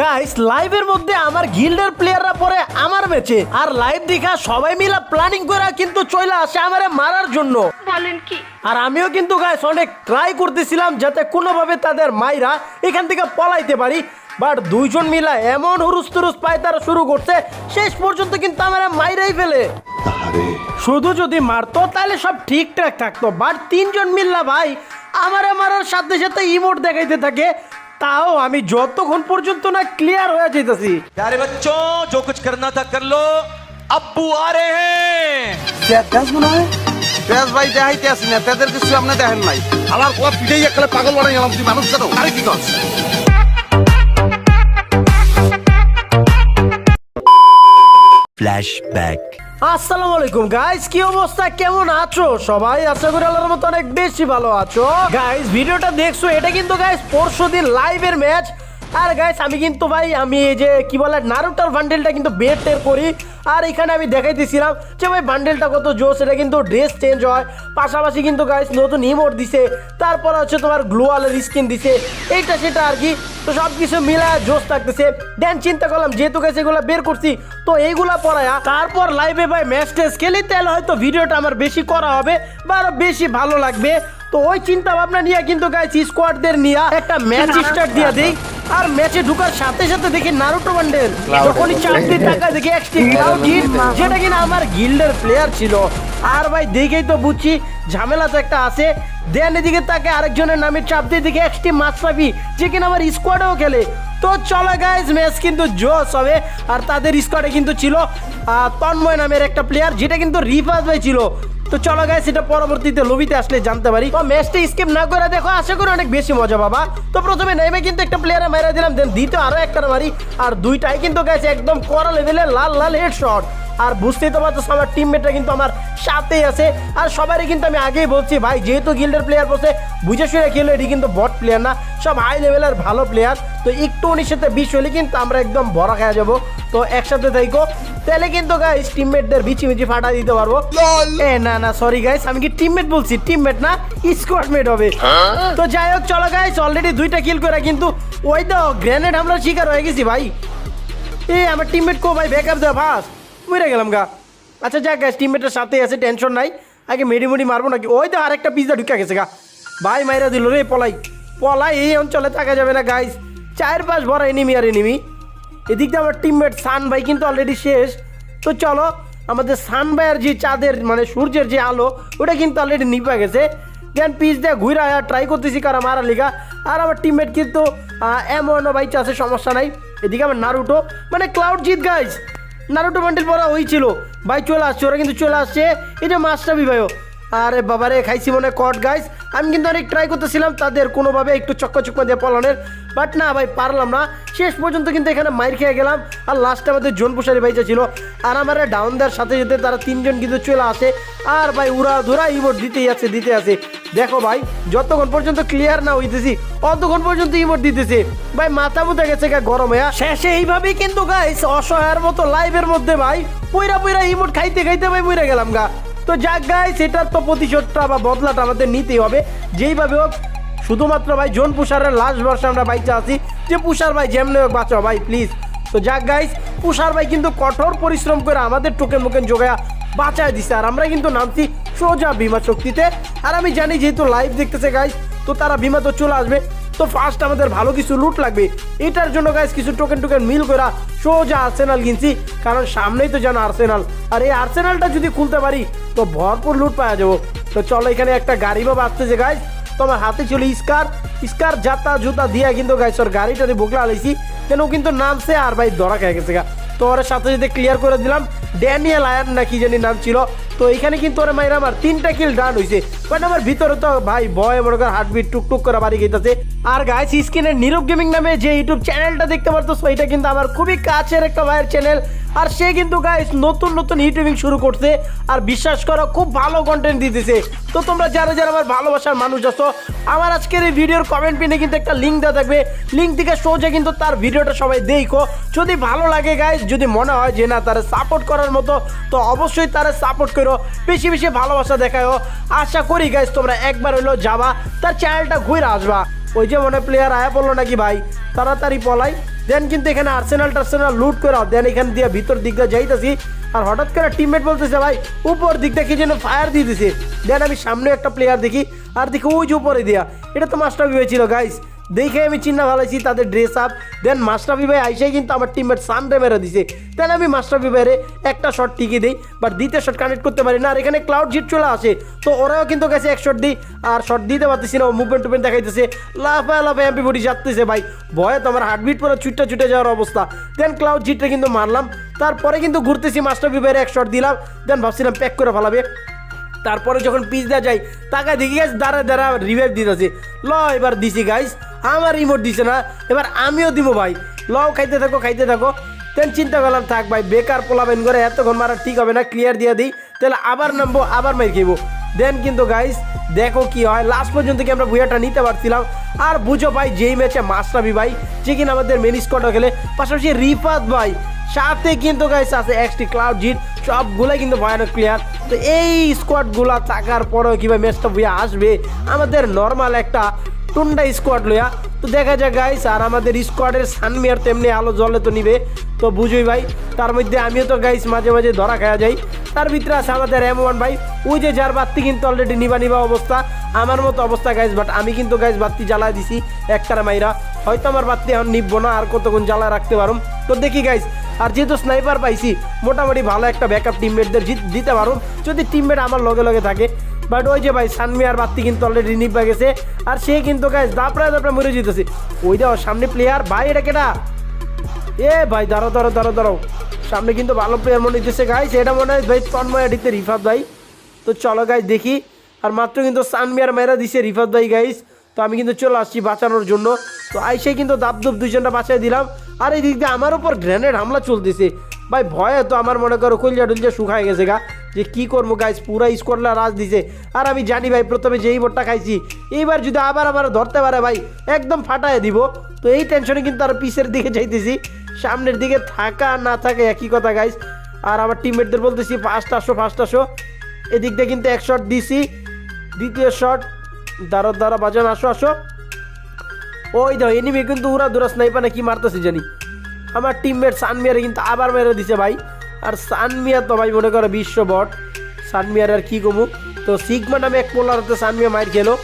Guys লাইভের মধ্যে আমার গিল্ডের প্লেয়াররা পরে আমার ম্যাচে আর লাইভ দেখা সবাই মিলে প্ল্যানিং করে কিন্তু চলে আসে আমারে মারার জন্য। বলেন কি? আর আমিও কিন্তু গাইস অনেক ট্রাই করতেছিলাম যাতে কোনোভাবে তাদের মাইরা এখান থেকে পলাইতে পারি। বাট দুইজন মিলা এমন হুরুস তুরুস পায় তারা শুরু করছে শেষ পর্যন্ত কিন্তু আমার মাইরাই ফেলে। শুধু যদি মারতো তাহলে সব ঠিকঠাক থাকতো। বাট তিনজন মিল্লা ভাই আমার মারার সাথে সাথে ইমোট দেখাইতে থাকে। তাও আমি যতক্ষণ পর্যন্ত না ক্লিয়ার হয়ে যেতেছি प्यारे बच्चों जो कुछ करना था कर लो अब्बू आ रहे हैं তেজ মনে হয় তেজ ভাই দেখাইতে আসি না তেজের কিছু আপনি দেখেন নাই আমার কোয়া পিঠেই একলে পাগল বানাই গেলাম তুই মানুষ জানো আরে কি করছ Flashback. আসসালামু আলাইকুম গাইস কি অবস্থা? কেমন আছো? সবাই আশা করি আল্লাহর মতো অনেক বেশি ভালো আছো। গাইস ভিডিওটা দেখছ, এটা কিন্তু গাইস পরশু দিন লাইভের ম্যাচ আর গাইস আমি কিন্তু ভাই, আমি এই যে কি বলে নারুটার বান্ডেলটা কিন্তু বেড টের করি। আর এখানে আমি দেখাইতেছিলাম যে ভাই বান্ডেলটা কত জোস এটা কিন্তু ড্রেস চেঞ্জ হয়। পাশাপাশি কিন্তু গাইস নতুন ইমোট দিছে। তারপর হচ্ছে তোমার গ্লোয়ালের স্কিন দিছে। এইটা সেটা আর কি। তো সব কিছু মিলায় জোস থাকতেছে। দেন চিন্তা করলাম, যেহেতু গেছে এগুলো বের করছি, তো এইগুলা পড়ায়া, তারপর লাইভে ভাই ম্যাচ টেস্ট খেলি তাহলে হয়তো ভিডিওটা আমার বেশি করা হবে বা আরও বেশি ভালো লাগবে। তো ওই চিন্তা ভাবনা নিয়ে কিন্তু গাইছি স্কোয়াডদের নিয়ে একটা ম্যাচ স্টার্ট দিয়ে দেই। আর ম্যাচে ঢুকার সাথে সাথে দেখি নারুটো বান্ডেল যখনই চারটি টাকা দেখি একটি ক্লাউড হিট যেটা কিনা আমার গিল্ডের প্লেয়ার ছিল। আর ভাই, দেখেই তো বুঝছি, ঝামেলা তো একটা আছে। দেন এদিকে তাকে আরেকজনের নামে চাপ দিয়ে দেখি একটি মাছরাবি যে কিনা আমার স্কোয়াডেও খেলে। তো চলো গাইজ ম্যাচ কিন্তু জোস হবে। আর তাদের স্কোয়াডে কিন্তু ছিল তন্ময় নামের একটা প্লেয়ার যেটা কিন্তু রিফাজ ভাই ছিল। তো চলো গাইস এটা পরবর্তীতে লবিতে আসলে জানতে পারি। তো ম্যাচটা স্কিপ না করে দেখো, আশা করি অনেক বেশি মজা বাবা তো প্রথমে নেমে কিন্তু একটা প্লেয়ারে মেরে দিলাম দেন দ্বিতীয় আরও একটা মারি। আর দুইটাই কিন্তু গাইছে একদম করা লেভেলে লাল লাল হেড শট আর বুঝতেই তো পারছ আমার টিমমেটরা কিন্তু আমার সাথেই আছে। আর সবারই কিন্তু আমি আগেই বলছি ভাই যেহেতু গিল্ডের প্লেয়ার বসে বুঝে শুনে খেলো এটি কিন্তু বট প্লেয়ার না সব হাই লেভেলের ভালো প্লেয়ার তো একটু উনিশ সাথে বিশ হলে কিন্তু আমরা একদম বড় খেয়ে যাব। তো একসাথে থাইকো। তাহলে কিন্তু গাইস টিমমেটদের বিচি বিচি ফাটা দিতে পারব। এ না না সরি গাইস আমি কি টিমমেট বলছি? টিমমেট না স্কোয়াডমেট হবে। তো যাই হোক চলো গাইস অলরেডি দুইটা কিল করে কিন্তু ওই তো গ্রেনেড হামলার শিকার হয়ে গেছি ভাই। এ আমার টিমমেট কো ভাই ব্যাকআপ দেওয়া ফাস মরে গেলাম গা। আচ্ছা যাক গ্যাস টিমমেটের সাথে আছে টেনশন নাই। আগে মেডি মুডি মারবো নাকি? ওই তো আরেকটা পিজা ঢুকে গেছে গা। ভাই, মাইরা দিল রে, পলাই। পলাই, এই অঞ্চলে থাকা যাবে না গাইস চার পাঁচ ভরা এনিমি আর এনিমি এদিক আমার টিমমেট সান ভাই কিন্তু অলরেডি শেষ। তো চলো, আমাদের সান ভাইয়ের যে চাঁদের মানে সূর্যের যে আলো, ওটা কিন্তু অলরেডি নিপা গেছে। দেন পিস দিয়ে ঘুরে আয়া ট্রাই করতেছি কারা মারা লিগা। আর আমার টিমমেট কিন্তু এমনও বাইচ আছে সমস্যা নাই। এদিকে আমার নারুটো মানে ক্লাউড জিত গাইস নারুটো বান্ডিল পরা ওই ছিল ভাই চলে আসছে, ওরা কিন্তু চলে আসছে। এটা মাছটা ভাইও আরে বাবারে, খাইছি মনে কট গাইস আমি কিন্তু অনেক ট্রাই করতেছিলাম তাদের কোনোভাবে একটু চক্কা চক্কা দিয়ে পলানের বাট না ভাই, পারলাম না। শেষ পর্যন্ত কিন্তু এখানে মাইর খেয়ে গেলাম। আর লাস্টে আমাদের জোন পুষারি ভাইজা ছিল। আর আমার ডাউন দেওয়ার সাথে সাথে তারা তিনজন কিন্তু চলে আসে। আর ভাই উড়া ধরা ইমোট দিতেই আছে দিতে আছে। দেখো ভাই, যতক্ষণ পর্যন্ত ক্লিয়ার না হইতেছি, অতক্ষণ পর্যন্ত ইমোট দিতেছে। ভাই, মাথা মুথা গেছে গা গরম, হয়ে? শেষে এইভাবেই কিন্তু গাইস অসহায়ের মতো লাইভের মধ্যে ভাই, পইরা পইরা ইমোট খাইতে খাইতে ভাই মরে গেলাম গা। তো যাক গাই সেটার তো প্রতিশোধটা বা বদলাটা আমাদের নিতেই হবে। যেইভাবে হোক, শুধুমাত্র ভাই জোন পুষারের লাস্ট বর্ষে আমরা বাইচে আছি। যে পুষার ভাই, যেমনি হোক বাঁচাও ভাই প্লিজ তো যাক গাইস পুষার ভাই কিন্তু কঠোর পরিশ্রম করে আমাদের টোকেন মোকেন জোগায়া বাঁচায় দিছে। আর আমরা কিন্তু নামছি সোজা বিমা শক্তিতে। আর আমি জানি যেহেতু লাইভ দেখতেছে গাইস তো তারা বিমা তো চলে আসবে। তো ফার্স্ট আমাদের ভালো কিছু লুট লাগবে। এটার জন্য গাইস কিছু টোকেন টোকেন মিল করা সোজা আর্সেনাল কিনছি। কারণ সামনেই তো জানো আর্সেনাল আর এই আর্সেনালটা যদি খুলতে পারি, তো ভরপুর লুট পাওয়া যাব। তো চলো এখানে একটা গাড়ি বা বাঁচতেছে গাইস তোমার হাতে ছিল স্কার স্কার জাতা জুতা দিয়া কিন্তু গাইস ওর গাড়িটারি বগলা আলাইছি কেন কিন্তু নামছে আর ভাই ধরা খেয়ে গেছে গা। তো ওর সাথে সাথে ক্লিয়ার করে দিলাম ড্যানিয়েল আয়ার না কি জানি নাম ছিল। তো এখানে কিন্তু ওরা মাইরা আমার তিনটা কিল ডান হয়েছে বাট আমার ভিতরে তো ভাই ভয়, মনে কর হার্টবিট টুকটুক করে বাড়ি গেতেছে আর গাইস স্ক্রিনের নীরব গেমিং নামে যে ইউটিউব চ্যানেলটা দেখতে পারতো এটা কিন্তু আমার খুবই কাছের একটা ভাইয়ের চ্যানেল আর সে কিন্তু গাইস নতুন নতুন ইউটিউবিং শুরু করছে। আর বিশ্বাস করো, খুব ভালো কন্টেন্ট দিতেছে। তো তোমরা যারা যারা আমার ভালোবাসার মানুষ আছো, আমার আজকের এই ভিডিওর কমেন্ট পিনে কিন্তু একটা লিঙ্ক দেওয়া থাকবে। লিঙ্ক থেকে সোজা কিন্তু তার ভিডিওটা সবাই দেখো। যদি ভালো লাগে গাইস যদি মনে হয় যে না, তারা সাপোর্ট করার মতো, তো অবশ্যই তারা সাপোর্ট করো। বেশি বেশি ভালোবাসা দেখায়ও। আশা করি গাইজ তোমরা একবার হইলেও যাবা, তার চ্যানেলটা ঘুরে আসবা। ওই যে মনে প্লেয়ার আয়া পড়ল নাকি ভাই? তাড়াতাড়ি পলাই। দেন কিন্তু এখানে আর্সেনাল টার্সেনাল লুট করে দেন এখানে দিয়ে ভিতর দিক দিয়ে যাইতেছি। আর হঠাৎ করে টিমমেট বলতেছে, ভাই, উপর দিকটা কি যেন ফায়ার দিয়ে দিছে? দেন আমি সামনে একটা প্লেয়ার দেখি। আর দেখি, ওই যে উপরে দিয়া, এটা তো মাস্টার ছিল গাইস দেখে আমি চিন্তা ভালাইছি তাদের ড্রেস আপ দেন মাস্টারফি ভাই আইসাই কিন্তু আমার টিমমেট সানরে মেরে দিছে। দেন আমি মাস্টারফি ভাইরে একটা শট টিকে দিই বাট দ্বিতীয় শট কানেক্ট করতে পারি না। আর এখানে ক্লাউড জিট চলে আসে, তো ওরাও কিন্তু গেছে এক শট দিই, আর শট দিতে পারতেছি না মুভমেন্ট টুভমেন্ট দেখাইতেছে। লাফায় লাফায় এমপি বডি যাচ্ছে ভাই। ভয়ে তো আমার হার্টবিট পরে ছুটে ছুটে যাওয়ার অবস্থা। দেন ক্লাউড জিটটা কিন্তু মারলাম, তারপরে কিন্তু ঘুরতেছি মাস্টারফি ভাইয়ের এক শট দিলাম। দেন ভাবছিলাম প্যাক করে ফেলাবে। তারপরে যখন পিচ দেওয়া যায় তাকে দেখি গাছ দাঁড়া দাঁড়া রিভাইভ দিতেছে। ল, এবার দিছি গাইস আমার রিমোট দিছে না, এবার আমিও দিব, ভাই। লও খাইতে থাকো খাইতে থাকো। তেন চিন্তা করলাম, থাক, ভাই, বেকার পোলাবেন করে এতক্ষণ মারা ঠিক হবে না ক্লিয়ার দিয়ে দিই। তাহলে আবার নামবো, আবার মাই খেবো দেন কিন্তু গাইস দেখো কি হয় লাস্ট পর্যন্ত কি আমরা বুয়াটা নিতে পারছিলাম? আর বুঝো ভাই, যেই ম্যাচে মাসরাবি ভাই, যে কিনা আমাদের মেন স্কোয়াডও খেলে, পাশাপাশি রিফাত ভাই, সাথে কিন্তু গাইস আছে এক্সটি ক্লাউড জিট সবগুলাই কিন্তু ভয়ানক প্লেয়ার তো এই স্কোয়াডগুলা থাকার পরেও কীভাবে ম্যাচটা বুয়া আসবে? আমাদের নর্মাল একটা টুন্ডা স্কোয়াড লইয়া তো দেখা যায় গাইস আর আমাদের স্কোয়াডের সানমিয়ার তেমনি আলো জলে তো নিবে। তো বুঝুই ভাই, তার মধ্যে আমিও তো গাইস মাঝে মাঝে ধরা খাওয়া যাই। তার ভিতরে আছে আমাদের এম ওয়ান ভাই। ওই যে যার বাত্তি কিন্তু অলরেডি নিবা নিবা অবস্থা। আমার মতো অবস্থা গাইস বাট আমি কিন্তু গাইস বাত্তি জ্বালায় দিছি একটার মাইরা। হয়তো আমার বাত্তি এখন নিববো না, আর কতক্ষণ জ্বালায় রাখতে পারুম। তো দেখি গাইস আর যেহেতু স্নাইপার পাইছি, মোটামুটি ভালো একটা ব্যাকআপ টিমমেটদের দিতে পারুম। যদি টিমমেট আমার লগে লগে থাকে বাট ওই যে ভাই, সানমিয়ার বাত্তি কিন্তু অলরেডি নিবা গেছে। আর সে কিন্তু গাইস দাপড়ায় দাপড়ায় মরে যেতেছে। ওই দাও সামনে প্লেয়ার ভাই, এটা কেটা এ ভাই, দাঁড়াও দাঁড়াও দাঁড়াও দাঁড়াও। সামনে কিন্তু ভালো প্লেয়ার মনে হইতেছে গাইস এটা মনে হয় ভাই, তন্ময় আডিতে রিফাত ভাই। তো চলো গাইস দেখি। আর মাত্র কিন্তু সানমিয়ার মেয়েরা দিছে রিফাত ভাই গাইস তো আমি কিন্তু চলে আসছি বাঁচানোর জন্য। তো আইসে কিন্তু দাবদুব দুইজনটা বাঁচাই দিলাম। আর এই দিক দিয়ে আমার উপর গ্রেনেড হামলা চলতেছে। ভাই ভয়ে তো আমার মনে করো কলজা টুলজা শুকায় গেছে গা। যে কি করব গাইস পুরা স্কোয়াডলা রাজ দিছে। আর আমি জানি ভাই, প্রথমে যেই বোটটা খাইছি এইবার যদি আবার আবার ধরতে পারে ভাই, একদম ফাটায় দিব। তো এই টেনশনে কিন্তু আর পিসের দিকে যাইতেছি। সামনের দিকে থাকা না থাকে একই কথা গাইস আর আমার টিমমেটদের বলতেছি ফার্স্ট আসো ফার্স্ট আসো। এদিক দিয়ে কিন্তু এক শট দিছি। দ্বিতীয় শট দাঁড়ো দাঁড়া বাজান, আসো আসো। ওই দাও এনিমি কিন্তু উড়া দুরা স্নাইপার কি মারতেছে জানি। আমার টিমমেট সানমিয়ারে কিন্তু আবার মেরে দিছে ভাই। আর সানমিয়া তো ভাই মনে করো বিশ্ব বট। সানমিয়ার আর কি কমু? তো সিগমা নামে এক পোলার হতে সানমিয়া মাইর খেলো।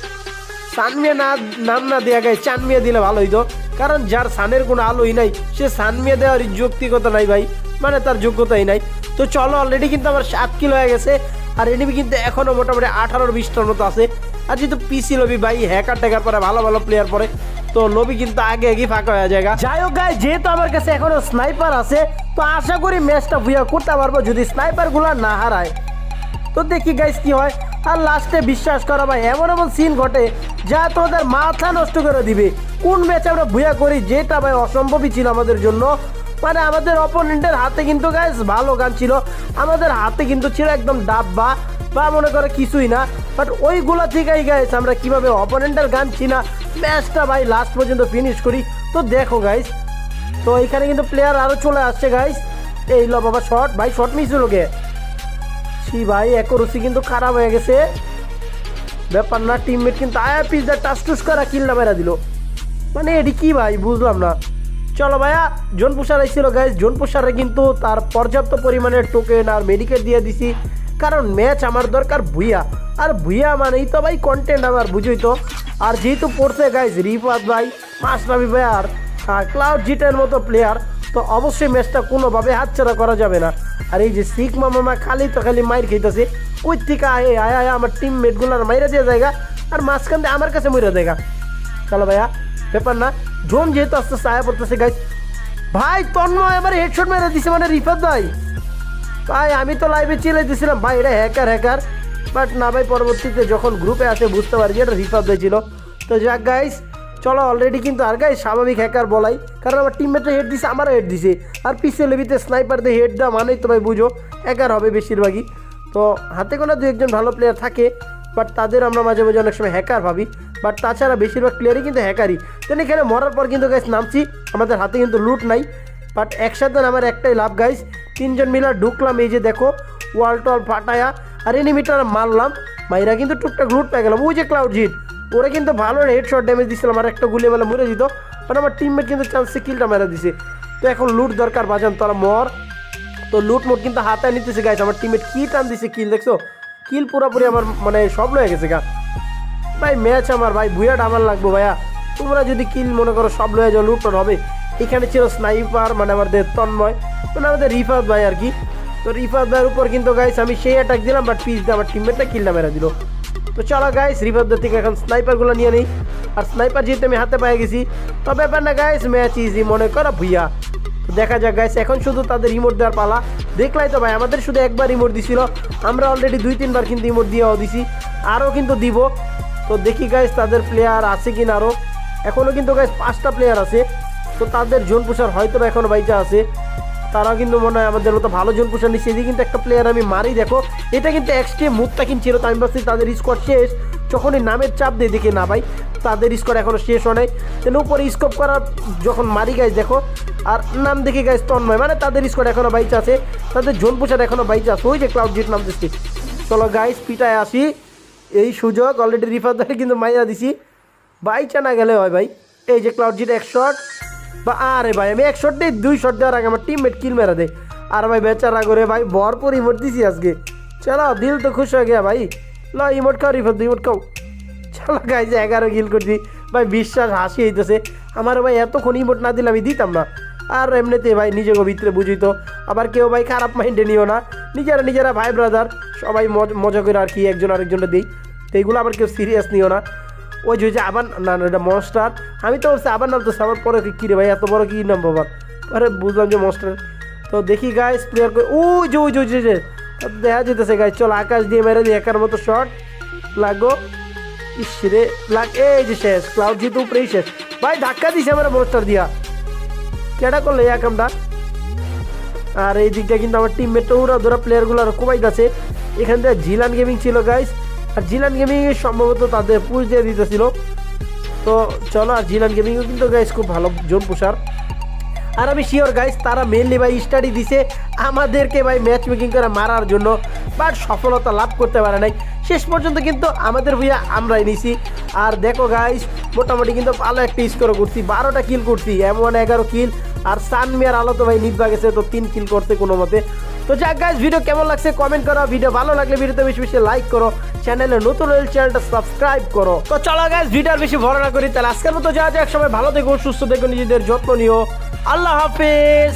সানমিয়া না, নাম না দেওয়া গায়ে চানমিয়া দিলে ভালো হইতো। কারণ যার সানের কোনো আলোই নাই, সে সানমিয়া দেওয়ার যৌক্তিকতা নাই ভাই। মানে তার যোগ্যতাই নাই। তো চলো অলরেডি কিন্তু আমার সাত কিলো হয়ে গেছে। আর এনিমি কিন্তু এখনও মোটামুটি আঠারোর বিশটার মতো আছে। আর যেহেতু পিসি লবি ভাই হ্যাকার ট্যাকার পরে ভালো ভালো প্লেয়ার পরে, তো লবি কিন্তু আগে আগে ফাঁকা হয়ে যায় যাই হোক গাই যেহেতু আমার কাছে এখনও স্নাইপার আছে, তো আশা করি ম্যাচটা ভুয়া করতে পারব যদি স্নাইপারগুলো না হারায়। তো দেখি গাইস কি হয়। আর লাস্টে বিশ্বাস করা ভাই, এমন এমন সিন ঘটে যা তোমাদের মাথা নষ্ট করে দিবে। কোন ম্যাচে আমরা ভুয়া করি, যেটা ভাই অসম্ভবই ছিল আমাদের জন্য। মানে আমাদের অপোনেন্টের হাতে কিন্তু গাইস ভালো গান ছিল। আমাদের হাতে কিন্তু ছিল একদম ডাব্বা, বা মনে করে কিছুই না। বাট ওইগুলো থেকেই গাইস আমরা কীভাবে অপোনেন্টের গান চিনা ম্যাচটা ভাই লাস্ট পর্যন্ত ফিনিশ করি। তো দেখো গাইস তো এখানে কিন্তু প্লেয়ার আরও চলে আসছে গাইস এই ল বাবা শট ভাই শট মিস হলো কে? ছি ভাই একরসি কিন্তু খারাপ হয়ে গেছে। ব্যাপার না টিমমেট কিন্তু আয়া পিস দা টাস টুস করা কিল্লা মেরা দিল। মানে এটি কি ভাই, বুঝলাম না। চলো ভাইয়া জোন পুষার এসেছিল গাইজ জোন কিন্তু তার পর্যাপ্ত পরিমাণের টোকেন আর মেডিকেট দিয়ে দিছি। কারণ ম্যাচ আমার দরকার ভুইয়া। আর ভুইয়া মানেই তো ভাই কন্টেন্ট আমার, বুঝই তো। আর যেহেতু পড়ছে গাইজ রিফাত ভাই মাসরাবি ভাই আর ক্লাউড জিটের মতো প্লেয়ার তো অবশ্যই ম্যাচটা কোনোভাবে হাতছাড়া করা যাবে না। আর এই যে শিখ মামা খালি তো খালি মাইর খেতেছে কই থেকে আয় আয় আয়, আমার টিম মেটগুলার মাইরা দিয়ে জায়গা, আর মাঝখান দিয়ে আমার কাছে মইরা জায়গা চলো ভাইয়া ব্যাপার না ড্রোন যেহেতু আস্তে আস্তে আয়া পড়তেছে গাইজ ভাই, তন্ময় আমার হেডশট মেরে দিছে মানে রিফাত ভাই। ভাই, আমি তো লাইভে চিলে দিছিলাম ভাই, এটা হ্যাকার হ্যাকার বাট না ভাই, পরবর্তীতে যখন গ্রুপে আসে বুঝতে পারি যে এটা রিফাত ভাই ছিল। তো যাক গাইস চলো অলরেডি কিন্তু আর গাইস স্বাভাবিক হ্যাকার বলাই। কারণ আমার টিমমেটে হেড দিছে, আমারও হেড দিছে। আর পিছিয়ে লেবিতে স্নাইপার দিয়ে হেড দেওয়া মানেই তো ভাই বুঝো হ্যাকার হবে বেশিরভাগই। তো হাতে কোনো দু একজন ভালো প্লেয়ার থাকে বাট তাদের আমরা মাঝে মাঝে অনেক সময় হ্যাকার ভাবি। বাট তাছাড়া বেশিরভাগ প্লেয়ারই কিন্তু হ্যাকারই দেন এখানে মরার পর কিন্তু গাইস নামছি, আমাদের হাতে কিন্তু লুট নাই। বাট একসাথে আমার একটাই লাভ গাইস তিনজন মিলে ঢুকলাম এই যে দেখো ওয়াল টল ফাটায়া, আর এনিমিটার মারলাম। মাইরা কিন্তু টুকটাক লুট পেয়ে গেলাম। ওই যে ক্লাউড জিট ওরা কিন্তু ভালো হেড হেডশট ড্যামেজ দিচ্ছিলাম আর একটা গুলি বেলা মরে দিত মানে আমার টিমমেট কিন্তু চান্সে কিলটা মেরে দিছে। তো এখন লুট দরকার বাজান তোরা মর। তো লুট মুট কিন্তু হাতে নিতেছে গাইছে আমার টিমমেট কি টান দিছে কিল দেখছ? কিল পুরোপুরি আমার মানে সব লয়ে গেছে গা। ভাই ম্যাচ আমার ভাই ভুয়াটা আমার লাগবো ভাইয়া। তোমরা যদি কিল মনে করো সব লয়ে যাও, লুটপাট হবে। এখানে ছিল স্নাইপার মানে আমাদের তন্ময় মানে আমাদের রিফাত ভাই আর কি। তো রিফাত ভাইয়ের উপর কিন্তু গাইস আমি সেই অ্যাটাক দিলাম বাট পিস দিয়ে আমার টিমমেটটা কিলটা মেরে দিল। তো চলো গাইস রিফাত ভাই থেকে এখন স্নাইপারগুলো নিয়ে নিই। আর স্নাইপার যেহেতু আমি হাতে পেয়ে গেছি, তো ব্যাপার না গাইস ম্যাচ ইজি মনে করো ভুইয়া। দেখা যাক গাইস এখন শুধু তাদের রিমোট দেওয়ার পালা। দেখলাই তো ভাই, আমাদের শুধু একবার রিমোট দিছিল। আমরা অলরেডি দুই, তিনবার কিন্তু রিমোট দিয়েও দিছি। আরও কিন্তু দিব। তো দেখি গাইস তাদের প্লেয়ার আছে কিনা আরও এখনও কিন্তু গাইস পাঁচটা প্লেয়ার আছে। তো তাদের জোন পুষার হয়তো বা এখনও বাইচা আছে। তারা কিন্তু মনে হয় আমাদের মতো ভালো জোন পুষার নিচ্ছে এদিকে কিন্তু একটা প্লেয়ার আমি মারি, দেখো। এটা কিন্তু এক্সট্রিম মুখটা কিনছিল তো আমি ভাবছি তাদের স্কোয়াড শেষ। যখনই নামের চাপ দিয়ে, দেখি না ভাই, তাদের স্কোয়াড এখনও শেষ হয় নাই। তেন উপরে স্কোপ করার যখন মারি গাইস দেখো। আর নাম দেখে গাইস তন্ময় মানে তাদের স্কোয়াড এখনও বাইচা আছে। তাদের জোন পুষার এখনও বাইচা আছে। ওই যে ক্লাউড জিট নাম দিচ্ছি চলো গাইস পিটায় আসি। এই সুযোগ অলরেডি রিফাদারে কিন্তু মাইয়া দিছি। বাইচা না গেলে হয় ভাই। এই যে ক্লাউড জিট এক শট বা, আরে ভাই, আমি এক শট দিই দুই শট দেওয়ার আগে আমার টিমমেট কিল মেরা দেয় আর ভাই, বেচারা করে ভাই ভরপুর ইমোট দিছি আজকে। চলো দিল তো খুশ হয়ে গিয়া ভাই। ল ইমোট খাও রিফাদ ইমোট খাও। চলো গাইছে এগারো কিল করছি। ভাই, বিশ্বাস, হাসি হইতেছে। আমার ভাই, এতক্ষণ ইমোট না দিলে আমি দিতাম না। আর এমনিতে ভাই নিজেকে ভিতরে বুঝি তো। আবার কেউ ভাই, খারাপ মাইন্ডে নিও না। নিজেরা নিজেরা ভাই ব্রাদার সবাই মজ- করে আর কি একজন আরেকজনটা দিই। এইগুলো আবার কেউ সিরিয়াস নিও না। ওই যে আবার না এটা মনস্টার আমি তো ভাবছি আবার নাম তো আবার পরে কি রে ভাই এত বড় কি নাম বাবার আরে বুঝলাম যে মনস্টার তো দেখি গাইস প্লেয়ার করে ওই যে ওই যে যে, দেখা যেতেছে গাইস চল আকাশ দিয়ে মেরে দিই একার মতো শট লাগো। ইস রে লাগ এই যে শেষ ক্লাউড যেহেতু উপরেই শেষ। ভাই ধাক্কা দিছে আমার মনস্টার দিয়া। কেডা করলে এই কামটা আর এই দিকটা কিন্তু আমার টিমমেটটা ওরা ধরা প্লেয়ারগুলো আর কোবাইত আছে এখান থেকে জিলান গেমিং ছিল গাইস আর জিলান গেমিং সম্ভবত তাদের পুশ দিয়ে দিতেছিল। তো চলো, আর জিলান গেমিংও কিন্তু গাইস খুব ভালো, জোন পুষার। আর আমি শিওর গাইস তারা মেনলি ভাই স্টাডি দিছে আমাদেরকে ভাই ম্যাচ মেকিং করে মারার জন্য বাট সফলতা লাভ করতে পারে নাই। শেষ পর্যন্ত কিন্তু আমাদের ভুইয়া আমরাই নিছি। আর দেখো গাইস মোটামুটি কিন্তু ভালো একটা স্কোর করছি, বারোটা কিল করছি এমন এগারো কিল আর সান মিয়ার আলো তো ভাই নিভা গেছে, তো তিন কিল করতে কোনো মতে। তো যাক গাইস ভিডিও কেমন লাগছে কমেন্ট করো ভিডিও ভালো লাগলে ভিডিওতে বেশি বেশি লাইক করো। চ্যানেলে নতুন হলে চ্যানেলটা সাবস্ক্রাইব করো। তো চলো গ্যাস ভিডিওর বেশি ভরা না করি, তাহলে আজকের মতো যা যাক, সবাই ভালো থেকো, সুস্থ থেকো, নিজেদের যত্ন নিও। আল্লাহ হাফেজ!